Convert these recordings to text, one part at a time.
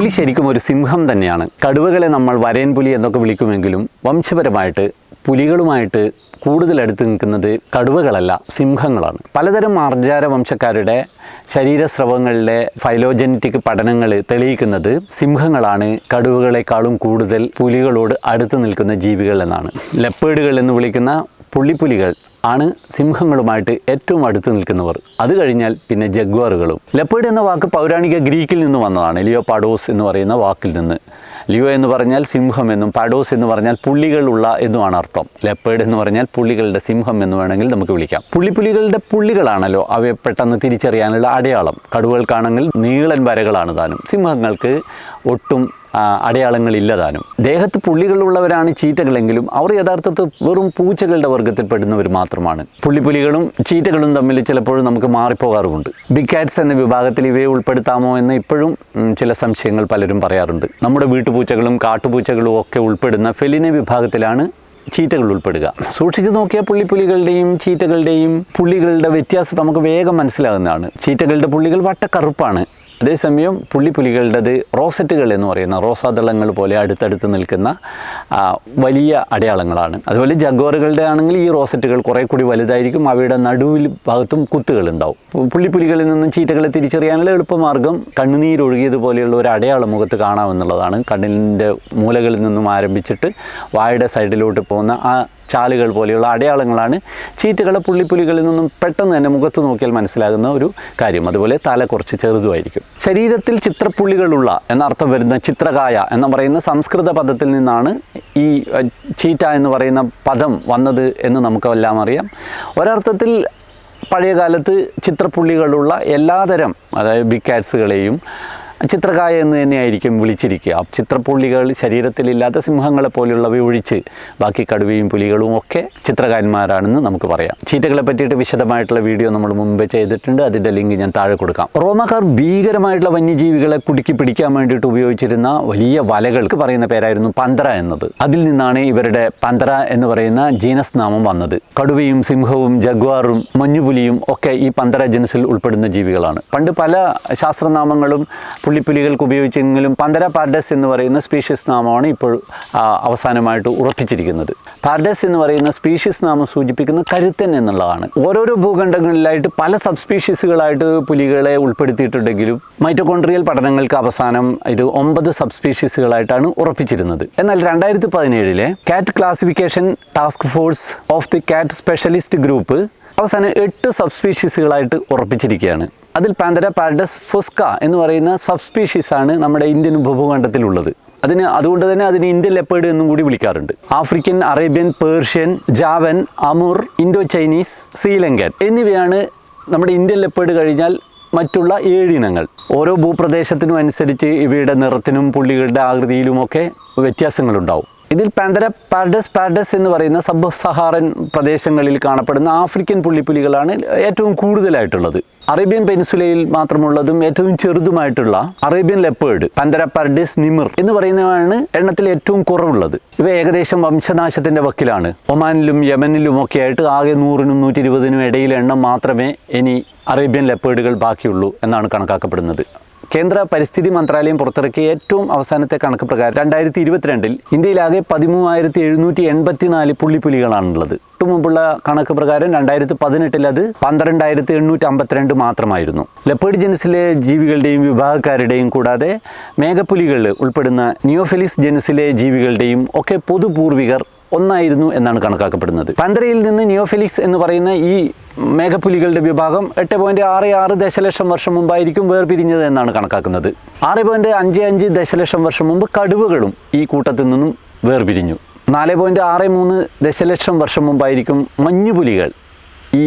പുലി ശരിക്കും ഒരു സിംഹം തന്നെയാണ്. കടുവകളെ നമ്മൾ വരയൻ പുലി എന്നൊക്കെ വിളിക്കുമെങ്കിലും വംശപരമായിട്ട് പുലികളുമായിട്ട് കൂടുതൽ അടുത്ത് നിൽക്കുന്നത് കടുവകളല്ല സിംഹങ്ങളാണ്. പലതരം മാർജാര വംശക്കാരുടെ ശരീരസ്രവങ്ങളിലെ ഫൈലോജനറ്റിക് പഠനങ്ങൾ തെളിയിക്കുന്നത് സിംഹങ്ങളാണ്. കടുവകളെക്കാളും കൂടുതൽ പുലികളോട് അടുത്ത് നിൽക്കുന്ന ജീവികൾ എന്നാണ്. ലെപ്പേഡുകൾ എന്ന് വിളിക്കുന്ന പുള്ളിപ്പുലികൾ ആണ് സിംഹങ്ങളുമായിട്ട് ഏറ്റവും അടുത്ത് നിൽക്കുന്നവർ. അത് കഴിഞ്ഞാൽ പിന്നെ ജഗ്വാറുകളും. ലെപ്പേഡ് എന്ന വാക്ക് പൗരാണിക ഗ്രീക്കിൽ നിന്ന് വന്നതാണ്. ലിയോ പാഡോസ് എന്ന് പറയുന്ന വാക്കിൽ നിന്ന്. ലിയോ എന്ന് പറഞ്ഞാൽ സിംഹം എന്നും പാഡോസ് എന്ന് പറഞ്ഞാൽ പുള്ളികളുള്ള എന്നുമാണ് അർത്ഥം. ലെപ്പേഡ് എന്ന് പറഞ്ഞാൽ പുള്ളികളുടെ സിംഹം എന്ന് വേണമെങ്കിൽ നമുക്ക് വിളിക്കാം. പുള്ളിപ്പുലികളുടെ പുള്ളികളാണല്ലോ അവയെ പെട്ടെന്ന് തിരിച്ചറിയാനുള്ള അടയാളം. കടുവകൾക്കാണെങ്കിൽ നീളൻ വരകളാണ് താനും. സിംഹങ്ങൾക്ക് ഒട്ടും ആ, ഇല്ലതാനും താനും ദേഹത്ത് പുള്ളികളുള്ളവരാണ് ചീറ്റകളെങ്കിലും അവർ യഥാർത്ഥത്തിൽ വെറും പൂച്ചകളുടെ വർഗത്തിൽപ്പെടുന്നവർ മാത്രമാണ്. പുള്ളിപ്പുലികളും ചീറ്റകളും തമ്മിൽ ചിലപ്പോഴും നമുക്ക് മാറിപ്പോകാറുമുണ്ട്. ബിഗ് കാറ്റ്സ് എന്ന വിഭാഗത്തിൽ ഇവയെ ഉൾപ്പെടുത്താമോ എന്ന് ഇപ്പോഴും ചില സംശയങ്ങൾ പലരും പറയാറുണ്ട്. നമ്മുടെ വീട്ടുപൂച്ചകളും കാട്ടുപൂച്ചകളും ഒക്കെ ഉൾപ്പെടുന്ന ഫെലിനെ വിഭാഗത്തിലാണ് ചീറ്റകൾ ഉൾപ്പെടുക. സൂക്ഷിച്ചു നോക്കിയാൽ പുള്ളിപ്പുലികളുടെയും ചീറ്റകളുടെയും പുള്ളികളുടെ വ്യത്യാസം നമുക്ക് വേഗം മനസ്സിലാകുന്നതാണ്. ചീറ്റകളുടെ പുള്ളികൾ വട്ടക്കറുപ്പാണ്. അതേസമയം പുള്ളിപ്പുലികളുടേത് റോസറ്റുകൾ എന്ന് പറയുന്ന റോസാദളങ്ങൾ പോലെ അടുത്തടുത്ത് നിൽക്കുന്ന വലിയ അടയാളങ്ങളാണ്. അതുപോലെ ജഗ്വാറുകളുടെ ആണെങ്കിൽ ഈ റോസറ്റുകൾ കുറേ കൂടി വലുതായിരിക്കും. അവയുടെ നടുവിൽ ഭാഗത്തും കുത്തുകൾ ഉണ്ടാവും. പുള്ളിപ്പുലികളിൽ നിന്നും ചീറ്റകളെ തിരിച്ചറിയാനുള്ള എളുപ്പമാർഗം കണ്ണുനീരൊഴുകിയതുപോലെയുള്ള ഒരു അടയാളം മുഖത്ത് കാണാമെന്നുള്ളതാണ്. കണ്ണിന്റെ മൂലകളിൽ നിന്നും ആരംഭിച്ചിട്ട് വായുടെ സൈഡിലോട്ട് പോകുന്ന ആ ചാലുകൾ പോലെയുള്ള അടയാളങ്ങളാണ് ചീറ്റകളെ പുള്ളിപ്പുലികളിൽ നിന്നും പെട്ടെന്ന് തന്നെ മുഖത്ത് നോക്കിയാൽ മനസ്സിലാകുന്ന ഒരു കാര്യം. അതുപോലെ തല കുറച്ച് ചെറുതുമായിരിക്കും. ശരീരത്തിൽ ചിത്രപ്പുള്ളികളുള്ള എന്നർത്ഥം വരുന്ന ചിത്രകായ എന്ന് പറയുന്ന സംസ്കൃത പദത്തിൽ നിന്നാണ് ഈ ചീറ്റ എന്ന് പറയുന്ന പദം വന്നത് എന്ന് നമുക്കെല്ലാം അറിയാം. ഒരർത്ഥത്തിൽ പഴയകാലത്ത് ചിത്രപ്പുള്ളികളുള്ള എല്ലാതരം അതായത് ബിഗ് കാറ്റ്സുകളെയും ചിത്രകായ എന്ന് തന്നെയായിരിക്കും വിളിച്ചിരിക്കുക. ചിത്രപ്പുള്ളികൾ ശരീരത്തിലില്ലാത്ത സിംഹങ്ങളെ പോലെയുള്ളവ ഒഴിച്ച് ബാക്കി കടുവയും പുലികളും ഒക്കെ ചിത്രകാരന്മാരാണെന്ന് നമുക്ക് പറയാം. ചീറ്റകളെ പറ്റിയിട്ട് വിശദമായിട്ടുള്ള വീഡിയോ നമ്മൾ മുമ്പേ ചെയ്തിട്ടുണ്ട്. അതിന്റെ ലിങ്ക് ഞാൻ താഴെ കൊടുക്കാം. റോമക്കാർ ഭീകരമായിട്ടുള്ള വന്യജീവികളെ കുടുക്കി പിടിക്കാൻ വേണ്ടിയിട്ട് ഉപയോഗിച്ചിരുന്ന വലിയ വലകൾക്ക് പറയുന്ന പേരായിരുന്നു പന്തറ എന്നത്. അതിൽ നിന്നാണ് ഇവരുടെ പന്തറ എന്ന് പറയുന്ന ജീനസ് നാമം വന്നത്. കടുവയും സിംഹവും ജഗ്വാറും മഞ്ഞുപുലിയും ഒക്കെ ഈ പന്തറ ജനസിൽ ഉൾപ്പെടുന്ന ജീവികളാണ്. പണ്ട് പല ശാസ്ത്രനാമങ്ങളും പുള്ളിപ്പുലികൾക്ക് ഉപയോഗിച്ചെങ്കിലും പന്തര പാർഡസ് എന്ന് പറയുന്ന സ്പീഷ്യസ് നാമമാണ് ഇപ്പോൾ അവസാനമായിട്ട് ഉറപ്പിച്ചിരിക്കുന്നത്. പാർഡസ് എന്ന് പറയുന്ന സ്പീഷ്യസ് നാമം സൂചിപ്പിക്കുന്ന കരുത്തൻ എന്നുള്ളതാണ്. ഓരോരോ ഭൂഖണ്ഡങ്ങളിലായിട്ട് പല സബ് സ്പീഷീസുകളായിട്ട് പുലികളെ ഉൾപ്പെടുത്തിയിട്ടുണ്ടെങ്കിലും മൈറ്റോകോൺട്രിയൽ പഠനങ്ങൾക്ക് അവസാനം ഇത് ഒമ്പത് സബ് സ്പീഷീസുകളായിട്ടാണ് ഉറപ്പിച്ചിരുന്നത്. എന്നാൽ രണ്ടായിരത്തി പതിനേഴിലെ cat classification task force of the cat specialist group അവസാനം എട്ട് സബ് സ്പീഷീസുകളായിട്ട് ഉറപ്പിച്ചിരിക്കുകയാണ്. അതിൽ പാന്തര പാരഡസ് ഫുസ്ക എന്ന് പറയുന്ന സബ് സ്പീഷീസാണ് നമ്മുടെ ഇന്ത്യൻ ഉപഭൂഖണ്ഡത്തിലുള്ളത്. അതിന് അതുകൊണ്ട് തന്നെ അതിന് ഇന്ത്യൻ ലെപ്പേഡ് എന്നും കൂടി വിളിക്കാറുണ്ട്. African Arabian Persian Javan Amur Indo Chinese Sri Lankan എന്നിവയാണ് നമ്മുടെ ഇന്ത്യൻ ലെപ്പേഡ് കഴിഞ്ഞാൽ മറ്റുള്ള ഏഴിനങ്ങൾ ഓരോ ഭൂപ്രദേശത്തിനും അനുസരിച്ച് ഇവയുടെ നിറത്തിനും പുള്ളികളുടെ ആകൃതിയിലുമൊക്കെ വ്യത്യാസങ്ങളുണ്ടാവും. ഇതിൽ പാന്തര പാർഡസ് പാർഡസ് എന്ന് പറയുന്ന സബ് സഹാറൻ പ്രദേശങ്ങളിൽ കാണപ്പെടുന്ന ആഫ്രിക്കൻ പുള്ളിപ്പുലികളാണ് ഏറ്റവും കൂടുതലായിട്ടുള്ളത്. അറേബ്യൻ പെനിസുലയിൽ മാത്രമുള്ളതും ഏറ്റവും ചെറുതുമായിട്ടുള്ള Arabian leopard Panthera pardus nimr എന്ന് പറയുന്നതാണ് എണ്ണത്തിൽ ഏറ്റവും കുറവുള്ളത്. ഇവ ഏകദേശം വംശനാശത്തിന്റെ വക്കിലാണ്. ഒമാനിലും യമനിലും ഒക്കെ ആയിട്ട് ആകെ നൂറിനും നൂറ്റി ഇരുപതിനും ഇടയിൽ എണ്ണം മാത്രമേ ഇനി അറേബ്യൻ ലെപ്പേർഡുകൾ ബാക്കിയുള്ളൂ എന്നാണ് കണക്കാക്കപ്പെടുന്നത്. കേന്ദ്ര പരിസ്ഥിതി മന്ത്രാലയം പുറത്തിറക്കിയ ഏറ്റവും അവസാനത്തെ കണക്ക് പ്രകാരം രണ്ടായിരത്തി ഇരുപത്തിരണ്ടിൽ ഇന്ത്യയിലാകെ പതിമൂവായിരത്തി എഴുന്നൂറ്റി എൺപത്തിനാല് പുള്ളിപ്പുലികളാണുള്ളത്. തൊട്ടു മുമ്പുള്ള കണക്ക് പ്രകാരം രണ്ടായിരത്തി പതിനെട്ടിൽ അത് പന്ത്രണ്ടായിരത്തി എണ്ണൂറ്റി അമ്പത്തിരണ്ട് മാത്രമായിരുന്നു. ലെപ്പേഡ് ജനസിലെ ജീവികളുടെയും വിഭാഗക്കാരുടെയും കൂടാതെ മേഘപ്പുലികൾ ഉൾപ്പെടുന്ന നിയോഫിലിസ് ജനസിലെ ജീവികളുടെയും ഒക്കെ പൊതുപൂർവികർ ഒന്നായിരുന്നു എന്നാണ് കണക്കാക്കപ്പെടുന്നത്. പന്തരയിൽ നിന്ന് നിയോഫിലിക്സ് എന്ന് പറയുന്ന ഈ മേഘപ്പുലികളുടെ വിഭാഗം എട്ട് പോയിന്റ് ആറ് ആറ് ദശലക്ഷം വർഷം മുമ്പായിരിക്കും വേർപിരിഞ്ഞത് എന്നാണ് കണക്കാക്കുന്നത്. ആറ് പോയിന്റ് അഞ്ച് അഞ്ച് ദശലക്ഷം വർഷം മുമ്പ് കടുവകളും ഈ കൂട്ടത്തിൽ നിന്നും വേർപിരിഞ്ഞു. നാല് പോയിന്റ് ആറ് മൂന്ന് ദശലക്ഷം വർഷം മുമ്പായിരിക്കും മഞ്ഞുപുലികൾ ഈ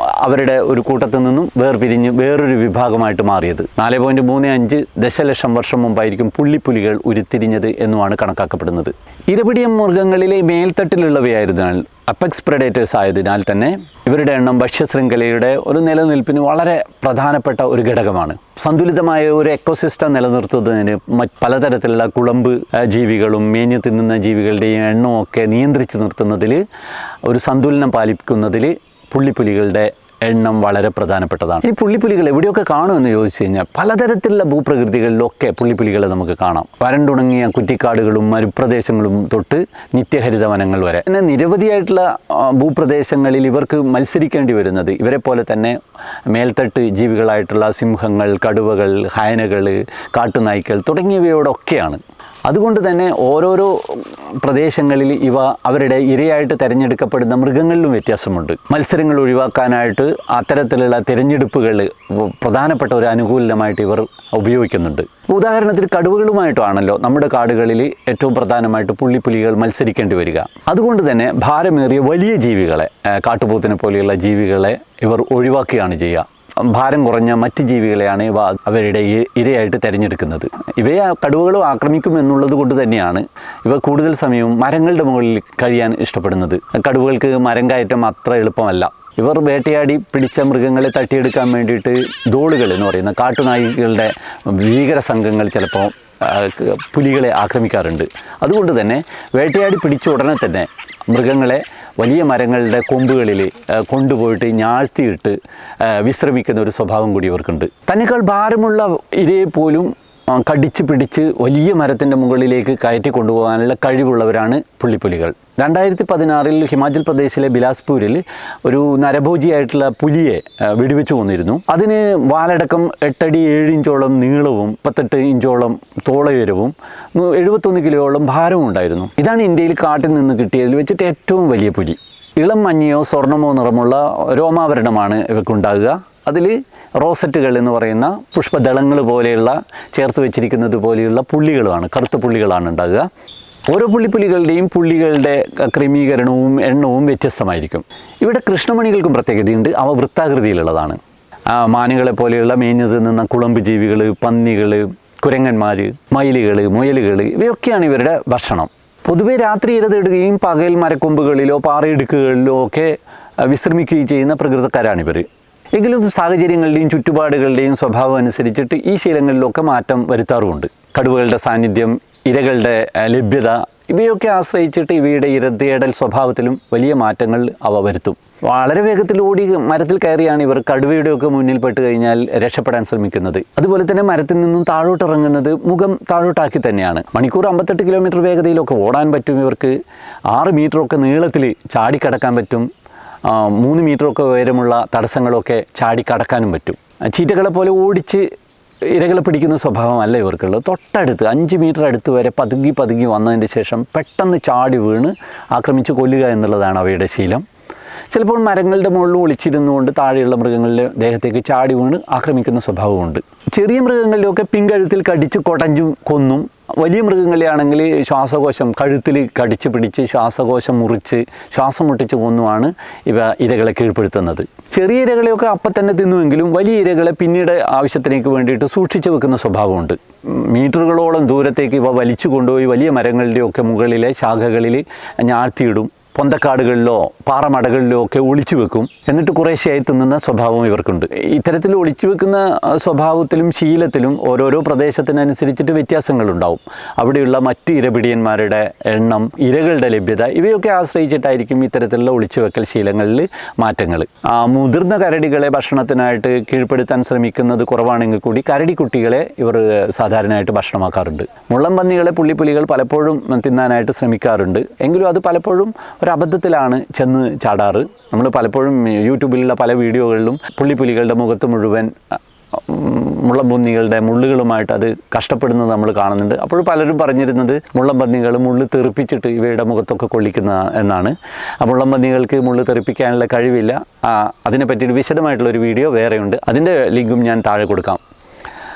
അവരുടെ ഒരു കൂട്ടത്തിൽ നിന്നും വേർപിരിഞ്ഞ് വേറൊരു വിഭാഗമായിട്ട് മാറിയത്. നാല് പോയിന്റ് മൂന്ന് അഞ്ച് ദശലക്ഷം വർഷം മുമ്പായിരിക്കും പുള്ളിപ്പുലികൾ ഉരുത്തിരിഞ്ഞത് എന്നുമാണ് കണക്കാക്കപ്പെടുന്നത്. ഇരപിടിയം മൃഗങ്ങളിലെ മേൽത്തട്ടിലുള്ളവയായിരുന്നാൽ അപ്പെക്സ് പ്രഡേറ്റേഴ്സ് ആയതിനാൽ തന്നെ ഇവരുടെ എണ്ണം ഭക്ഷ്യശൃംഖലയുടെ ഒരു നിലനിൽപ്പിന് വളരെ പ്രധാനപ്പെട്ട ഒരു ഘടകമാണ്. സന്തുലിതമായ ഒരു എക്കോസിസ്റ്റം നിലനിർത്തുന്നതിന് മറ്റ് പലതരത്തിലുള്ള കുളമ്പ് ജീവികളും മേഞ്ഞു തിന്നുന്ന ജീവികളുടെയും എണ്ണമൊക്കെ നിയന്ത്രിച്ച് നിർത്തുന്നതിൽ ഒരു സന്തുലനം പാലിക്കുന്നതിൽ പുള്ളിപ്പുലികളുടെ എണ്ണം വളരെ പ്രധാനപ്പെട്ടതാണ്. ഈ പുള്ളിപ്പുലികൾ എവിടെയൊക്കെ കാണുമെന്ന് ചോദിച്ചു കഴിഞ്ഞാൽ പലതരത്തിലുള്ള ഭൂപ്രകൃതികളിലൊക്കെ പുള്ളിപ്പുലികളെ നമുക്ക് കാണാം. വരണ്ടുണങ്ങിയ കുറ്റിക്കാടുകളും മരുപ്രദേശങ്ങളും തൊട്ട് നിത്യഹരിത വനങ്ങൾ വരെ. പിന്നെ നിരവധിയായിട്ടുള്ള ഭൂപ്രദേശങ്ങളിൽ ഇവർക്ക് മത്സരിക്കേണ്ടി വരുന്നത് ഇവരെ പോലെ തന്നെ മേൽത്തട്ട് ജീവികളായിട്ടുള്ള സിംഹങ്ങൾ കടുവകൾ ഹയനകൾ കാട്ടുനായ്ക്കൾ തുടങ്ങിയവയോടൊക്കെയാണ്. അതുകൊണ്ട് തന്നെ ഓരോരോ പ്രദേശങ്ങളിൽ ഇവ അവരുടെ ഇരയായിട്ട് തിരഞ്ഞെടുക്കപ്പെടുന്ന മൃഗങ്ങളിലും വ്യത്യാസമുണ്ട്. മത്സരങ്ങൾ ഒഴിവാക്കാനായിട്ട് അത്തരത്തിലുള്ള തിരഞ്ഞെടുപ്പുകൾ പ്രധാനപ്പെട്ട ഒരു അനുകൂലമായിട്ട് ഇവർ ഉപയോഗിക്കുന്നുണ്ട്. ഉദാഹരണത്തിന് കടുവകളുമായിട്ടാണല്ലോ നമ്മുടെ കാടുകളിൽ ഏറ്റവും പ്രധാനമായിട്ട് പുള്ളിപ്പുലികൾ മത്സരിക്കേണ്ടി വരിക. അതുകൊണ്ട് തന്നെ ഭാരമേറിയ വലിയ ജീവികളെ കാട്ടുപോത്തിനെ പോലെയുള്ള ജീവികളെ ഇവർ ഒഴിവാക്കുകയാണ് ചെയ്യുക. ഭാരം കുറഞ്ഞ മറ്റ് ജീവികളെയാണ് ഇവ അവരുടെ ഇരയായിട്ട് തിരഞ്ഞെടുക്കുന്നത്. ഇവയെ കടുവകളും ആക്രമിക്കും എന്നുള്ളത് കൊണ്ട് തന്നെയാണ് ഇവ കൂടുതൽ സമയവും മരങ്ങളുടെ മുകളിൽ കഴിയാൻ ഇഷ്ടപ്പെടുന്നത്. കടുവകൾക്ക് മരം കയറ്റം അത്ര എളുപ്പമല്ല. ഇവർ വേട്ടയാടി പിടിച്ച മൃഗങ്ങളെ തട്ടിയെടുക്കാൻ വേണ്ടിയിട്ട് ദോളുകൾ എന്ന് പറയുന്ന കാട്ടുനായികളുടെ ഭീകര സംഘങ്ങൾ ചിലപ്പോൾ പുലികളെ ആക്രമിക്കാറുണ്ട്. അതുകൊണ്ട് തന്നെ വേട്ടയാടി പിടിച്ച ഉടനെ തന്നെ മൃഗങ്ങളെ വലിയ മരങ്ങളുടെ കൊമ്പുകളിൽ കൊണ്ടുപോയിട്ട് ഞാഴ്ത്തിയിട്ട് വിശ്രമിക്കുന്ന ഒരു സ്വഭാവം കൂടി ഇവർക്കുണ്ട്. തന്നെക്കാൾ ഭാരമുള്ള ഇരയെ പോലും കടിച്ച് പിടിച്ച് വലിയ മരത്തിന്റെ മുകളിലേക്ക് കയറ്റി കൊണ്ടുപോകാനുള്ള കഴിവുള്ളവരാണ് പുള്ളിപ്പുലികൾ. രണ്ടായിരത്തി പതിനാറിൽ ഹിമാചൽ പ്രദേശിലെ ബിലാസ്പൂരിൽ ഒരു നരഭോജിയായിട്ടുള്ള പുലിയെ വെടിവെച്ചു കൊന്നിരുന്നു. അതിന് വാലടക്കം എട്ടടി ഏഴ് ഇഞ്ചോളം നീളവും മുപ്പത്തെട്ട് ഇഞ്ചോളം തോളയുരവും എഴുപത്തൊന്ന് കിലോയോളം ഭാരവും ഉണ്ടായിരുന്നു. ഇതാണ് ഇന്ത്യയിൽ കാട്ടിൽ നിന്ന് കിട്ടിയതിൽ വെച്ചിട്ട് ഏറ്റവും വലിയ പുലി. ഇളം മഞ്ഞയോ സ്വർണമോ നിറമുള്ള രോമാവരണമാണ് ഇവയ്ക്കുണ്ടാകുക അതിൽ റോസറ്റുകൾ എന്ന് പറയുന്ന പുഷ്പദളങ്ങൾ പോലെയുള്ള ചേർത്ത് വെച്ചിരിക്കുന്നത് പോലെയുള്ള പുള്ളികളുമാണ് കറുത്ത പുള്ളികളാണ് ഉണ്ടാകുക. ഓരോ പുള്ളിപ്പുലികളുടെയും പുള്ളികളുടെ ക്രമീകരണവും എണ്ണവും വ്യത്യസ്തമായിരിക്കും. ഇവിടെ കൃഷ്ണമണികൾക്കും പ്രത്യേകതയുണ്ട്. അവ വൃത്താകൃതിയിലുള്ളതാണ്. മാനുകളെ പോലെയുള്ള മേഞ്ഞു നിന്ന കുളമ്പ് ജീവികൾ പന്നികൾ കുരങ്ങന്മാർ മയിലുകൾ മുയലുകൾ ഇവയൊക്കെയാണ് ഇവരുടെ ഭക്ഷണം. പൊതുവെ രാത്രി ഇരതിടുകയും പകൽ മരക്കൊമ്പുകളിലോ പാറയിടുക്കുകളിലോ ഒക്കെ വിശ്രമിക്കുകയും ചെയ്യുന്ന പ്രകൃതക്കാരാണിവർ എങ്കിലും സാഹചര്യങ്ങളുടെയും ചുറ്റുപാടുകളുടെയും സ്വഭാവം അനുസരിച്ചിട്ട് ഈ ശീലങ്ങളിലൊക്കെ മാറ്റം വരുത്താറുമുണ്ട്. കടുവകളുടെ സാന്നിധ്യം ഇരകളുടെ ലഭ്യത ഇവയൊക്കെ ആശ്രയിച്ചിട്ട് ഇവയുടെ ഇരതേടൽ സ്വഭാവത്തിലും വലിയ മാറ്റങ്ങൾ അവ വരുത്തും. വളരെ വേഗത്തിൽ ഓടി മരത്തിൽ കയറിയാണ് ഇവർ കടുവയുടെയൊക്കെ മുന്നിൽ പെട്ട് കഴിഞ്ഞാൽ രക്ഷപ്പെടാൻ ശ്രമിക്കുന്നത്. അതുപോലെ തന്നെ മരത്തിൽ നിന്നും താഴോട്ട് ഇറങ്ങുന്നത് മുഖം താഴോട്ടാക്കി തന്നെയാണ്. മണിക്കൂർ അമ്പത്തെട്ട് കിലോമീറ്റർ വേഗതയിലൊക്കെ ഓടാൻ പറ്റും ഇവർക്ക്. ആറ് മീറ്ററൊക്കെ നീളത്തിൽ ചാടിക്കടക്കാൻ പറ്റും. മൂന്ന് മീറ്ററൊക്കെ ഉയരമുള്ള തടസ്സങ്ങളൊക്കെ ചാടിക്കടക്കാനും പറ്റും. ചീറ്റകളെ പോലെ ഓടിച്ച് ഇരകളെ പിടിക്കുന്ന സ്വഭാവമല്ല ഇവർക്കുള്ളത്. തൊട്ടടുത്ത് അഞ്ച് മീറ്റർ അടുത്ത് വരെ പതുങ്ങി പതുങ്ങി വന്നതിന് ശേഷം പെട്ടെന്ന് ചാടി വീണ് ആക്രമിച്ച് കൊല്ലുക എന്നുള്ളതാണ് അവയുടെ ശീലം. ചിലപ്പോൾ മരങ്ങളുടെ മുകളിൽ ഒളിച്ചിരുന്നുകൊണ്ട് താഴെയുള്ള മൃഗങ്ങളുടെ ദേഹത്തേക്ക് ചാടി വീണ് ആക്രമിക്കുന്ന സ്വഭാവമുണ്ട്. ചെറിയ മൃഗങ്ങളിലൊക്കെ പിങ്കഴുത്തിൽ കടിച്ച് കൊടഞ്ഞും കൊന്നും വലിയ മൃഗങ്ങളെയാണെങ്കിൽ ശ്വാസകോശം കഴുത്തിൽ കടിച്ചു പിടിച്ച് ശ്വാസകോശം മുറിച്ച് ശ്വാസം മുട്ടിച്ച് കൊന്നുമാണ് ഇവ ഇരകളെ കീഴ്പ്പെടുത്തുന്നത്. ചെറിയ ഇരകളെയൊക്കെ അപ്പം തന്നെ തിന്നുമെങ്കിലും വലിയ ഇരകളെ പിന്നീട് ആവശ്യത്തിലേക്ക് വേണ്ടിയിട്ട് സൂക്ഷിച്ചു വെക്കുന്ന സ്വഭാവമുണ്ട്. മീറ്ററുകളോളം ദൂരത്തേക്ക് ഇവ വലിച്ചു കൊണ്ടുപോയി വലിയ മരങ്ങളുടെയൊക്കെ മുകളിലെ ശാഖകളിൽ ഞാഴ്ത്തിയിടും. പൊന്തക്കാടുകളിലോ പാറമടകളിലോ ഒക്കെ ഒളിച്ചു വെക്കും. എന്നിട്ട് കുറേശ്ശെയായി തിന്നുന്ന സ്വഭാവം ഇവർക്കുണ്ട്. ഇത്തരത്തിൽ ഒളിച്ചു വെക്കുന്ന സ്വഭാവത്തിലും ശീലത്തിലും ഓരോരോ പ്രദേശത്തിനനുസരിച്ചിട്ട് വ്യത്യാസങ്ങളുണ്ടാവും. അവിടെയുള്ള മറ്റ് ഇരപിടിയന്മാരുടെ എണ്ണം ഇരകളുടെ ലഭ്യത ഇവയൊക്കെ ആശ്രയിച്ചിട്ടായിരിക്കും ഇത്തരത്തിലുള്ള ഒളിച്ചു വെക്കൽ ശീലങ്ങളിൽ മാറ്റങ്ങൾ. മുതിർന്ന കരടികളെ ഭക്ഷണത്തിനായിട്ട് കീഴ്പ്പെടുത്താൻ ശ്രമിക്കുന്നത് കുറവാണെങ്കിൽ കൂടി കരടി കുട്ടികളെ ഇവർ സാധാരണയായിട്ട് ഭക്ഷണമാക്കാറുണ്ട്. മുള്ളം പന്നികളെ പുള്ളിപ്പുലികൾ പലപ്പോഴും തിന്നാനായിട്ട് ശ്രമിക്കാറുണ്ട്. എങ്കിലും അത് പലപ്പോഴും ഒരു അബദ്ധത്തിലാണ് ചെന്ന് ചാടാറ്. നമ്മൾ പലപ്പോഴും യൂട്യൂബിലുള്ള പല വീഡിയോകളിലും പുള്ളിപ്പുലികളുടെ മുഖത്ത് മുഴുവൻ മുള്ളംപന്നികളുടെ മുള്ളുകളുമായിട്ട് അത് കഷ്ടപ്പെടുന്നത് നമ്മൾ കാണുന്നുണ്ട്. അപ്പോൾ പലരും പറഞ്ഞിരുന്നത് മുള്ളംപന്നികൾ മുള്ളു തെറിപ്പിച്ചിട്ട് ഇവയുടെ മുഖത്തൊക്കെ കൊള്ളിക്കുന്ന എന്നാണ്. ആ മുള്ളംപന്നികൾക്ക് മുള്ളു തെറിപ്പിക്കാനുള്ള കഴിവില്ല. അതിനെ അതിനെപ്പറ്റി വിശദമായിട്ടുള്ള ഒരു വീഡിയോ വേറെയുണ്ട്. അതിന്റെ ലിങ്കും ഞാൻ താഴെ കൊടുക്കാം.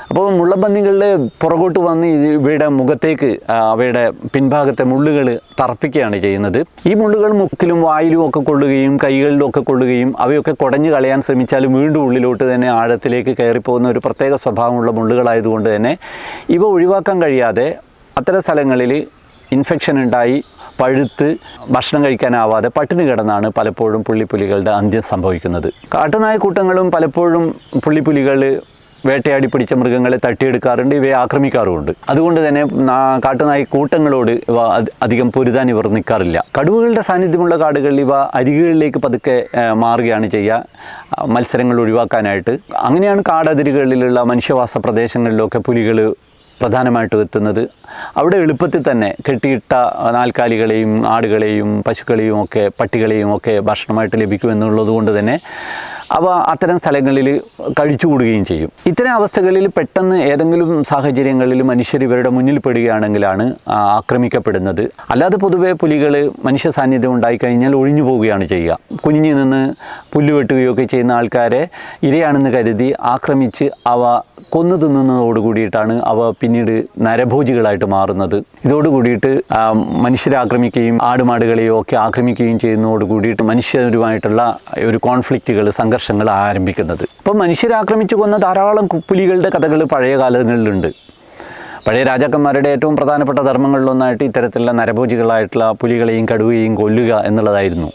അപ്പോൾ മുള്ളപ്പന്നികളുടെ പുറകോട്ട് വന്ന് ഇവയുടെ മുഖത്തേക്ക് അവയുടെ പിൻഭാഗത്തെ മുള്ളുകൾ തറപ്പിക്കുകയാണ് ചെയ്യുന്നത്. ഈ മുള്ളുകൾ മുക്കിലും വായിലും ഒക്കെ കൊള്ളുകയും കൈകളിലും ഒക്കെ കൊള്ളുകയും അവയൊക്കെ കുടഞ്ഞു കളയാൻ ശ്രമിച്ചാലും വീണ്ടും ഉള്ളിലോട്ട് തന്നെ ആഴത്തിലേക്ക് കയറിപ്പോകുന്ന ഒരു പ്രത്യേക സ്വഭാവമുള്ള മുള്ളുകളായതുകൊണ്ട് തന്നെ ഇവ ഒഴിവാക്കാൻ കഴിയാതെ അത്തരം സ്ഥലങ്ങളിൽ ഇൻഫെക്ഷൻ ഉണ്ടായി പഴുത്ത് ഭക്ഷണം കഴിക്കാനാവാതെ പട്ടിണി കിടന്നാണ് പലപ്പോഴും പുള്ളിപ്പുലികളുടെ അന്ത്യം സംഭവിക്കുന്നത്. കാട്ടുനായ കൂട്ടങ്ങളും പലപ്പോഴും പുള്ളിപ്പുലികൾ വേട്ടയാടി പിടിച്ച മൃഗങ്ങളെ തട്ടിയെടുക്കാറുണ്ട് ഇവയെ ആക്രമിക്കാറുമുണ്ട്. അതുകൊണ്ട് തന്നെ കാട്ടുനായി കൂട്ടങ്ങളോട് ഇവ അധികം പൊരുതാൻ ഇവർ നിൽക്കാറില്ല കടുവകളുടെ സാന്നിധ്യമുള്ള കാടുകളിൽ ഇവ അരികുകളിലേക്ക് പതുക്കെ മാറുകയാണ് ചെയ്യുക. മത്സരങ്ങൾ ഒഴിവാക്കാനായിട്ട്. അങ്ങനെയാണ് കാടതിരുകളിലുള്ള മനുഷ്യവാസ പ്രദേശങ്ങളിലൊക്കെ പുലികൾ പ്രധാനമായിട്ടും എത്തുന്നത്. അവിടെ എളുപ്പത്തിൽ തന്നെ കെട്ടിയിട്ട നാൽക്കാലികളെയും ആടുകളെയും പശുക്കളെയും ഒക്കെ പട്ടികളെയും ഒക്കെ ഭക്ഷണമായിട്ട് ലഭിക്കുമെന്നുള്ളത് കൊണ്ട് തന്നെ അവ അത്തരം സ്ഥലങ്ങളിൽ കഴിച്ചുകൂടുകയും ചെയ്യും. ഇത്തരം അവസ്ഥകളിൽ പെട്ടെന്ന് ഏതെങ്കിലും സാഹചര്യങ്ങളിൽ മനുഷ്യർ ഇവരുടെ മുന്നിൽ പെടുകയാണെങ്കിലാണ് ആക്രമിക്കപ്പെടുന്നത്. അല്ലാതെ പൊതുവേ പുലികൾ മനുഷ്യ സാന്നിധ്യം ഉണ്ടായിക്കഴിഞ്ഞാൽ ഒഴിഞ്ഞു പോവുകയാണ് ചെയ്യുക. കുഞ്ഞിൽ നിന്ന് പുല്ല് വെട്ടുകയൊക്കെ ചെയ്യുന്ന ആൾക്കാരെ ഇരയാണെന്ന് കരുതി ആക്രമിച്ച് അവ കൊന്നു തിന്നുന്നതോട് കൂടിയിട്ടാണ് അവ പിന്നീട് നരഭോജികളായിട്ട് മാറുന്നത്. ഇതോട് കൂടിയിട്ട് മനുഷ്യരെ ആക്രമിക്കുകയും ആടുമാടുകളെയോ ഒക്കെ ആക്രമിക്കുകയും ചെയ്യുന്നതോട് കൂടിയിട്ട് മനുഷ്യരുമായിട്ടുള്ള ഒരു കോൺഫ്ലിക്റ്റുകൾ സംഘർഷങ്ങൾ ആരംഭിക്കുന്നത്. അപ്പം മനുഷ്യരെ ആക്രമിച്ചു കൊന്ന ധാരാളം പുലികളുടെ കഥകൾ പഴയ കാലങ്ങളിലുണ്ട്. പഴയ രാജാക്കന്മാരുടെ ഏറ്റവും പ്രധാനപ്പെട്ട ധർമ്മങ്ങളിലൊന്നായിട്ട് ഇത്തരത്തിലുള്ള നരഭോജികളായിട്ടുള്ള പുലികളെയും കടുവയെയും കൊല്ലുക എന്നുള്ളതായിരുന്നു.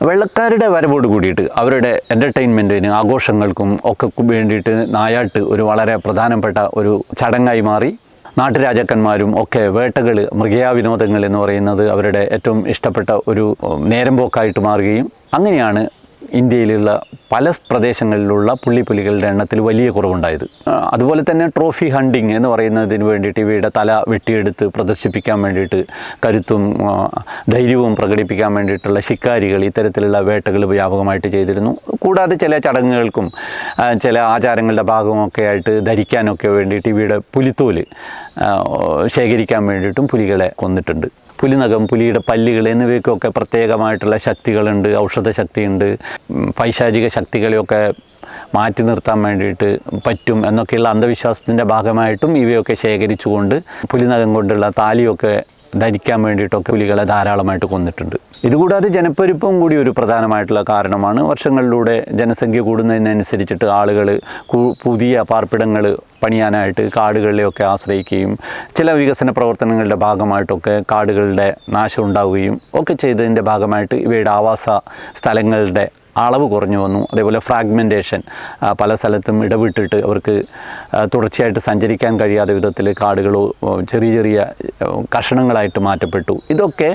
വെള്ളക്കാരുടെ വരവോട് കൂടിയിട്ട് അവരുടെ എന്റർടൈൻമെന്റിന് ആഘോഷങ്ങൾക്കും ഒക്കെ വേണ്ടിയിട്ട് നായാട്ട് ഒരു വളരെ പ്രധാനപ്പെട്ട ഒരു ചടങ്ങായി മാറി. നാട്ടുരാജാക്കന്മാരും ഒക്കെ വേട്ടകൾ മൃഗയാ വിനോദങ്ങൾ എന്ന് പറയുന്നത് അവരുടെ ഏറ്റവും ഇഷ്ടപ്പെട്ട ഒരു നേരമ്പോക്കായിട്ട് നേരം പോക്കായിട്ട് മാറുകയും അങ്ങനെയാണ് ഇന്ത്യയിലുള്ള പല പ്രദേശങ്ങളിലുള്ള പുള്ളിപ്പുലികളുടെ എണ്ണത്തിൽ വലിയ കുറവുണ്ടായത്. അതുപോലെ തന്നെ ട്രോഫി ഹണ്ടിങ് എന്ന് പറയുന്നതിന് വേണ്ടിയിട്ട് ഇവയുടെ തല വെട്ടിയെടുത്ത് പ്രദർശിപ്പിക്കാൻ വേണ്ടിയിട്ട് കരുത്തും ധൈര്യവും പ്രകടിപ്പിക്കാൻ വേണ്ടിയിട്ടുള്ള ശിക്കാരികൾ ഇത്തരത്തിലുള്ള വേട്ടകൾ വ്യാപകമായിട്ട് ചെയ്തിരുന്നു. കൂടാതെ ചില ചടങ്ങുകൾക്കും ചില ആചാരങ്ങളുടെ ഭാഗമൊക്കെ ആയിട്ട് ധരിക്കാനൊക്കെ വേണ്ടിയിട്ട് ഇവയുടെ പുലിത്തോൽ ശേഖരിക്കാൻ വേണ്ടിയിട്ടും പുലികളെ കൊന്നിട്ടുണ്ട്. പുലിനഖം പുലിയുടെ പല്ലുകൾ എന്നിവയ്ക്കൊക്കെ പ്രത്യേകമായിട്ടുള്ള ശക്തികളുണ്ട് ഔഷധ ശക്തിയുണ്ട് പൈശാചിക ശക്തികളെയൊക്കെ മാറ്റി നിർത്താൻ വേണ്ടിയിട്ട് പറ്റും എന്നൊക്കെയുള്ള അന്ധവിശ്വാസത്തിന്റെ ഭാഗമായിട്ടും ഇവയൊക്കെ ശേഖരിച്ചുകൊണ്ട് പുലിനഖം കൊണ്ടുള്ള താലിയൊക്കെ ധരിക്കാൻ വേണ്ടിയിട്ടൊക്കെ പുലികളെ ധാരാളമായിട്ട് കൊന്നിട്ടുണ്ട്. ഇതുകൂടാതെ ജനപ്പെരുപ്പം കൂടി ഒരു പ്രധാനമായിട്ടുള്ള കാരണമാണ്. വർഷങ്ങളിലൂടെ ജനസംഖ്യ കൂടുന്നതിനനുസരിച്ചിട്ട് ആളുകൾ പുതിയ പാർപ്പിടങ്ങൾ പണിയാനായിട്ട് കാടുകളിലെയൊക്കെ ആശ്രയിക്കുകയും ചില വികസന പ്രവർത്തനങ്ങളുടെ ഭാഗമായിട്ടൊക്കെ കാടുകളുടെ നാശം ഉണ്ടാവുകയും ഒക്കെ ചെയ്തതിന്റെ ഭാഗമായിട്ട് ഇവയുടെ ആവാസ സ്ഥലങ്ങളുടെ അളവ് കുറഞ്ഞു വന്നു. അതേപോലെ ഫ്രാഗ്മെന്റേഷൻ പല സ്ഥലത്തും ഇടവിട്ടിട്ട് അവർക്ക് തുടർച്ചയായിട്ട് സഞ്ചരിക്കാൻ കഴിയാത്ത വിധത്തിൽ കാടുകൾ ചെറിയ ചെറിയ കഷണങ്ങളായിട്ട് മാറ്റപ്പെട്ടു. ഇതൊക്കെ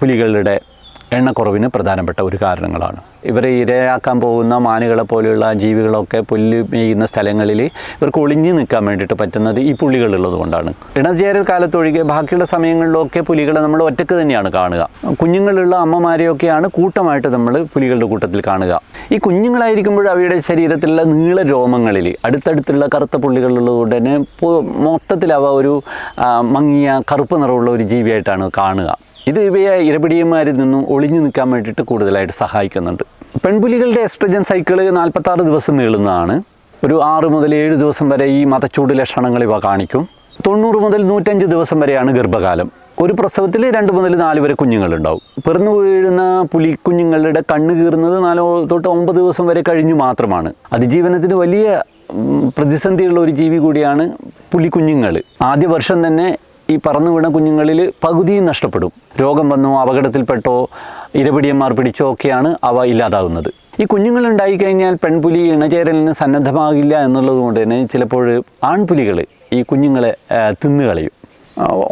പുലികളുടെ എണ്ണക്കുറവിന് പ്രധാനപ്പെട്ട ഒരു കാരണങ്ങളാണ്. ഇവരെ ഇരയാക്കാൻ പോകുന്ന മാനുകളെ പോലെയുള്ള ജീവികളൊക്കെ പുല്ല് മേയുന്ന സ്ഥലങ്ങളിൽ ഇവർക്ക് ഒളിഞ്ഞു നിൽക്കാൻ വേണ്ടിയിട്ട് പറ്റുന്നത് ഈ പുള്ളികളുള്ളത് കൊണ്ടാണ്. ഇണചേരൽ കാലത്തൊഴികെ ബാക്കിയുള്ള സമയങ്ങളിലൊക്കെ പുലികളെ നമ്മൾ ഒറ്റയ്ക്ക് തന്നെയാണ് കാണുക. കുഞ്ഞുങ്ങളുള്ള അമ്മമാരെയൊക്കെയാണ് കൂട്ടമായിട്ട് നമ്മൾ പുലികളുടെ കൂട്ടത്തിൽ കാണുക. ഈ കുഞ്ഞുങ്ങളായിരിക്കുമ്പോൾ അവയുടെ ശരീരത്തിലുള്ള നീള രോമങ്ങളിൽ അടുത്തടുത്തുള്ള കറുത്ത പുള്ളികളുള്ളത് കൊണ്ട് തന്നെ മൊത്തത്തിൽ അവ ഒരു മങ്ങിയ കറുപ്പ് നിറമുള്ള ഒരു ജീവിയായിട്ടാണ് കാണുക. ഇത് ഇവയെ ഇരപിടിയന്മാരിൽ നിന്നും ഒളിഞ്ഞു നിൽക്കാൻ വേണ്ടിയിട്ട് കൂടുതലായിട്ട് സഹായിക്കുന്നുണ്ട്. പെൺപുലികളുടെ എസ്ട്രജൻ സൈക്കിൾ നാൽപ്പത്താറ് ദിവസം നീളുന്നതാണ്. ഒരു ആറ് മുതൽ ഏഴ് ദിവസം വരെ ഈ മതച്ചൂട് ലക്ഷണങ്ങൾ ഇവ കാണിക്കും. തൊണ്ണൂറ് മുതൽ നൂറ്റഞ്ച് ദിവസം വരെയാണ് ഗർഭകാലം. ഒരു പ്രസവത്തിൽ രണ്ട് മുതൽ നാല് വരെ കുഞ്ഞുങ്ങളുണ്ടാവും. പിറന്നു വീഴുന്ന പുലിക്കുഞ്ഞുങ്ങളുടെ കണ്ണ് കീറുന്നത് നാലോ തൊട്ട് ഒമ്പത് ദിവസം വരെ കഴിഞ്ഞു മാത്രമാണ്. അതിജീവനത്തിന് വലിയ പ്രതിസന്ധിയുള്ള ഒരു ജീവി കൂടിയാണ് പുലിക്കുഞ്ഞുങ്ങൾ ആദ്യ വർഷം തന്നെ ഈ പറന്നു വീണ കുഞ്ഞുങ്ങളിൽ പകുതിയും നഷ്ടപ്പെടും. രോഗം വന്നോ അപകടത്തിൽപ്പെട്ടോ ഇരപിടിയന്മാർ പിടിച്ചോ ഒക്കെയാണ് അവ ഇല്ലാതാകുന്നത്. ഈ കുഞ്ഞുങ്ങൾ ഉണ്ടായിക്കഴിഞ്ഞാൽ പെൺപുലി ഇണചേരലിന് സന്നദ്ധമാകില്ല എന്നുള്ളത് കൊണ്ട് തന്നെ ചിലപ്പോൾ ആൺപുലികൾ ഈ കുഞ്ഞുങ്ങളെ തിന്നു തിന്നുകളയും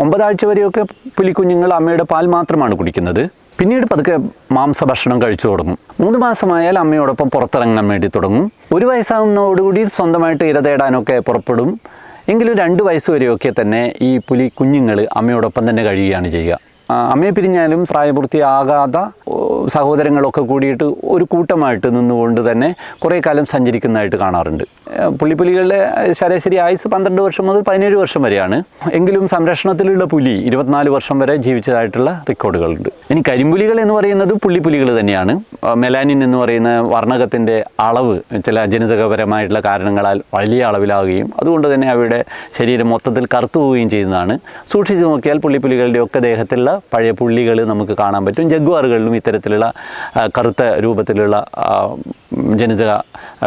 ഒമ്പതാഴ്ച വരെയൊക്കെ പുലിക്കുഞ്ഞുങ്ങൾ അമ്മയുടെ പാൽ മാത്രമാണ് കുടിക്കുന്നത്. പിന്നീട് പതുക്കെ മാംസഭക്ഷണം കഴിച്ചു തുടങ്ങും. മൂന്ന് മാസമായാൽ അമ്മയോടൊപ്പം പുറത്തിറങ്ങാൻ വേണ്ടി തുടങ്ങും. ഒരു വയസ്സാകുന്നതോടുകൂടി സ്വന്തമായിട്ട് ഇര തേടാനൊക്കെ പുറപ്പെടും. എങ്കിലും രണ്ട് വയസ്സ് വരെയൊക്കെ തന്നെ ഈ പുലി കുഞ്ഞുങ്ങൾ അമ്മയോടൊപ്പം തന്നെ കഴിയുകയാണ് ചെയ്യുക. അമ്മയെ പിരിഞ്ഞാലും പ്രായപൂർത്തിയാകാത്ത സഹോദരങ്ങളൊക്കെ കൂടിയിട്ട് ഒരു കൂട്ടമായിട്ട് നിന്നുകൊണ്ട് തന്നെ കുറേ കാലം സഞ്ചരിക്കുന്നതായിട്ട് കാണാറുണ്ട്. പുള്ളിപ്പുലികളുടെ ശരാശരി ആയുസ് പന്ത്രണ്ട് വർഷം മുതൽ പതിനേഴ് വർഷം വരെയാണ്. എങ്കിലും സംരക്ഷണത്തിലുള്ള പുലി ഇരുപത്തിനാല് വർഷം വരെ ജീവിച്ചതായിട്ടുള്ള റെക്കോർഡുകളുണ്ട്. ഇനി കരിമ്പുലികൾ എന്ന് പറയുന്നത് പുള്ളിപ്പുലികൾ തന്നെയാണ്. മെലാനിൻ എന്ന് പറയുന്ന വർണകത്തിന്റെ അളവ് ചില ജനിതകപരമായിട്ടുള്ള കാരണങ്ങളാൽ വലിയ അളവിലാവുകയും അതുകൊണ്ട് തന്നെ അവയുടെ ശരീരം മൊത്തത്തിൽ കറുത്തു പോവുകയും ചെയ്യുന്നതാണ്. സൂക്ഷിച്ചു നോക്കിയാൽ പുള്ളിപ്പുലികളുടെ ഒക്കെ ദേഹത്തിലുള്ള പഴയ പുള്ളികൾ നമുക്ക് കാണാൻ പറ്റും. ജഗ്വാറുകളിലും ഇത്തരത്തിലുള്ള കറുത്ത രൂപത്തിലുള്ള ജനിതക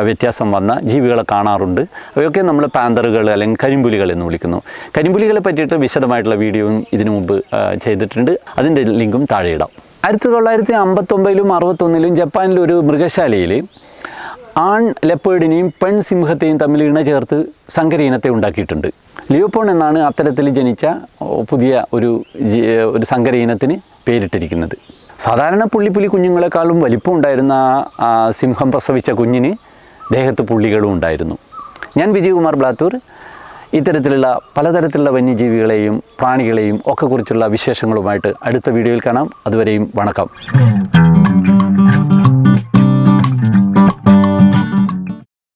വ്യത്യാസം വന്ന ജീവികളെ കാണാറുണ്ട്. അവയൊക്കെ നമ്മൾ പാന്തറുകൾ അല്ലെങ്കിൽ കരിമ്പുലികൾ എന്ന് വിളിക്കുന്നു. കരിമ്പുലികളെ പറ്റിയിട്ട് വിശദമായിട്ടുള്ള വീഡിയോയും ഇതിനു മുമ്പ് ചെയ്തിട്ടുണ്ട്. അതിന്റെ ലിങ്കും താഴെ ഇടാം. ആയിരത്തി തൊള്ളായിരത്തി അമ്പത്തൊമ്പതിലും അറുപത്തൊന്നിലും ജപ്പാനിലൊരു മൃഗശാലയിൽ ആൺ ലെപ്പേഡിനെയും പെൺ സിംഹത്തെയും തമ്മിൽ ഇണ ചേർത്ത് സങ്കര ഇനത്തെ ഉണ്ടാക്കിയിട്ടുണ്ട്. ലിയോപോൺ എന്നാണ് അത്തരത്തിൽ ജനിച്ച പുതിയ ഒരു ഒരു സങ്കര ഇനത്തിന് പേരിട്ടിരിക്കുന്നത്. സാധാരണ പുള്ളിപ്പുലി കുഞ്ഞുങ്ങളെക്കാളും വലിപ്പം ഉണ്ടായിരുന്ന ആ സിംഹം പ്രസവിച്ച കുഞ്ഞിന് ദേഹത്ത് പുള്ളികളും ഉണ്ടായിരുന്നു. ഞാൻ വിജയകുമാർ ബ്ലാത്തൂർ ഇത്തരത്തിലുള്ള പലതരത്തിലുള്ള വന്യജീവികളെയും പ്രാണികളെയും ഒക്കെ കുറിച്ചുള്ള വിശേഷങ്ങളുമായിട്ട് അടുത്ത വീഡിയോയിൽ കാണാം. അതുവരെയും വണക്കം.